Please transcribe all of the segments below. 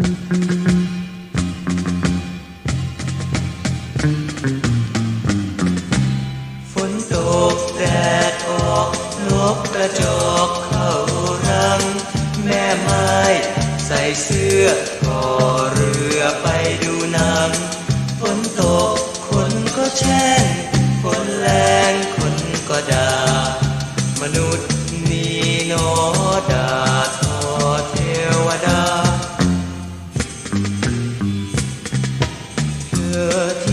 ฝนตกแดดออกนกกระจอกเข้ารัง แม่ไม้ใส่เสื้อก่อเรือไปดูนัง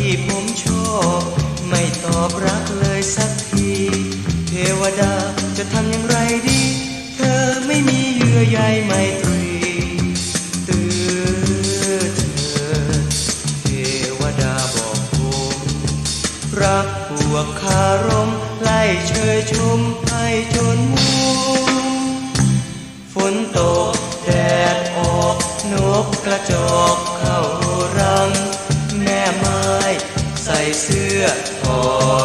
ที่ผมชอบ ไม่ตอบรักเลยสักที เทวดาจะทำอย่างไรดี เธอไม่มีเยื่อใยไมตรีตื่นเธอเทวดาบอกผมรักบวกคารม ไล่เชยชมให้จนมุมฝนตก แดดออก นกกระจอกเข้า ข้อต่อ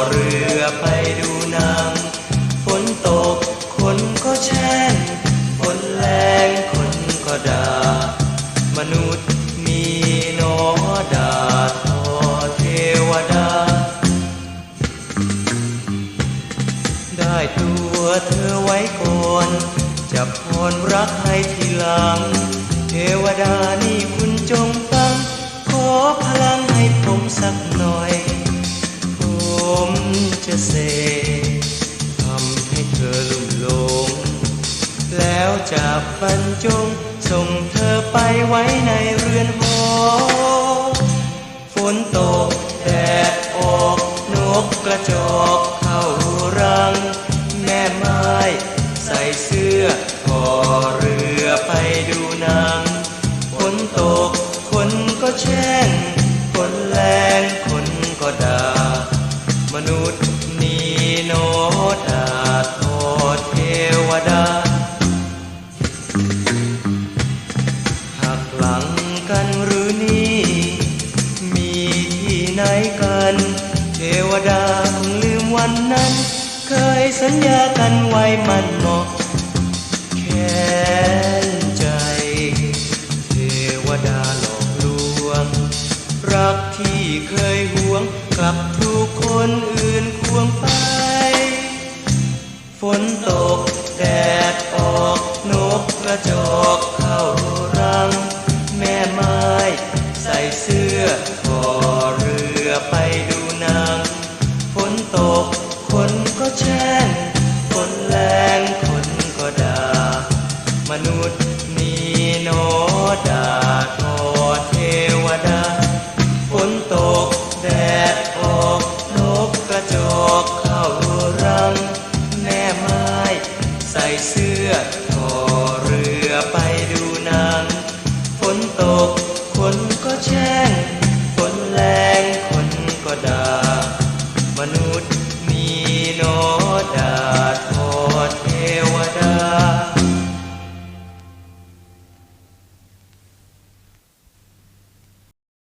เรือไปดูนังฝนตกคนก็แช่งฝนแรงคนก็ด่ามนุษย์มีนอด่าทอเทวดา ได้ตัวเธอไว้ก่อนจะพรรักให้ทีหลัง เทวดานี่คุณจงฟังขอพลัง จะบรรจง ส่งเธอไปไว้ในเรือนหอฝนตกแดดออก นกกระจอกเข้ารัง แม่ไม้ใส่เสื้อก่อเรือไปดูนังฝนตกคนก็แช่งฝนแรงคนก็ด่ามนุษย์นี่โน เทวดาคงลืมวันนั้น เคยสัญญากันไว้มันเหมาะแค้นใจ เทวดาหลอกลวง รักที่เคยหวง กลับถูกคนอื่นควงไป ฝนตกแดดออกนกกระจอกเข้ารัง แม่ไม้ใส่เสื้อ แช่งคนแรงคนก็ด่ามนุษย์มีโนด่าทอเทวดาฝนตกแดดออกนกกระจอกเข้ารังแม่ไม้ใส่เสื้อ